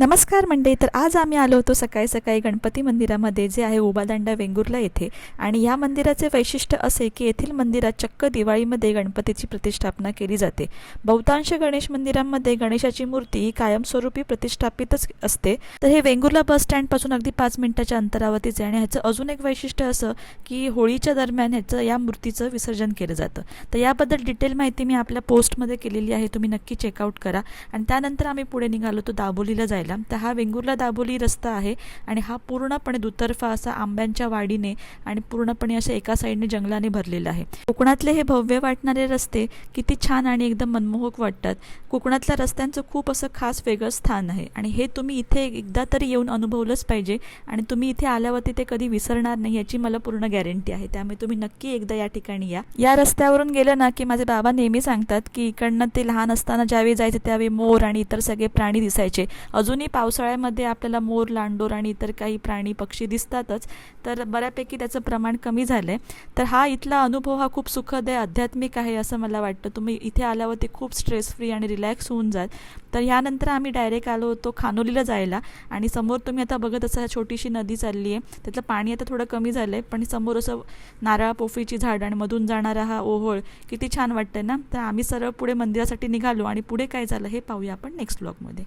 नमस्कार मंडळी तर आज आम्ही आलो होतो सकाळी सकाळी गणपती मंदिरामध्ये जे आहे उबादांडा वेंगुर्ला येथे. आणि या मंदिराचे वैशिष्ट्य असे की येथील मंदिरात चक्क दिवाळीमध्ये गणपतीची प्रतिष्ठापना केली जाते. बहुतांश गणेश मंदिरांमध्ये गणेशाची मूर्ती ही कायमस्वरूपी प्रतिष्ठापितच असते. तर हे वेंगुर्ला बस स्टँडपासून अगदी पाच मिनिटाच्या अंतरावरतीच आहे आणि ह्याचं अजून एक वैशिष्ट्य असं की होळीच्या दरम्यान ह्याचं या मूर्तीचं विसर्जन केलं जातं. तर याबद्दल डिटेल माहिती मी आपल्या पोस्टमध्ये केलेली आहे तुम्ही नक्की चेकआउट करा. आणि त्यानंतर आम्ही पुढे निघालो तो दाबोलीला जायला. तर हा वेंगुर्ला दाबोली रस्ता आहे आणि हा पूर्णपणे दुतर्फा असा आंब्यांच्या वाडीने आणि पूर्णपणे असे एका साईडने जंगलाने भरलेला आहे. कोकणातले हे भव्य वाटणारे रस्ते किती छान आणि एकदम मनमोहक वाटतात. कोकणातल्या रस्त्यांचं खूप असं खास वेगळं स्थान आहे आणि हे तुम्ही इथे एकदा तरी येऊन अनुभवलंच पाहिजे आणि तुम्ही इथे आल्यावरती ते कधी विसरणार नाही याची मला पूर्ण गॅरंटी आहे. त्यामुळे तुम्ही नक्की एकदा या ठिकाणी या. या रस्त्यावरून गेलं ना की माझे बाबा नेहमी सांगतात की इकडनं ते लहान असताना ज्यावेळी जायचे त्यावेळी मोर आणि इतर सगळे प्राणी दिसायचे. अजून अजूनही पावसाळ्यामध्ये आपल्याला मोर लांडोर आणि इतर काही प्राणी पक्षी दिसतातच. तर बऱ्यापैकी त्याचं प्रमाण कमी झालं आहे तर हा इथला अनुभव हा खूप सुखद आहे आध्यात्मिक आहे असं मला वाटतं. तुम्ही इथे आल्यावरती खूप स्ट्रेस फ्री आणि रिलॅक्स होऊन जाल. तर ह्यानंतर आम्ही डायरेक्ट आलो होतो खानोलीला जायला. आणि समोर तुम्ही आता बघत असा छोटीशी नदी चालली आहे. त्यातलं पाणी आता थोडं कमी झालं आहे पण समोर असं नारळ पोफळीची झाड आणि मधून जाणारा हा ओहोळ किती छान वाटतं ना? तर आम्ही सरळ पुढे मंदिरासाठी निघालो. आणि पुढे काय झालं हे पाहूया आपण नेक्स्ट ब्लॉगमध्ये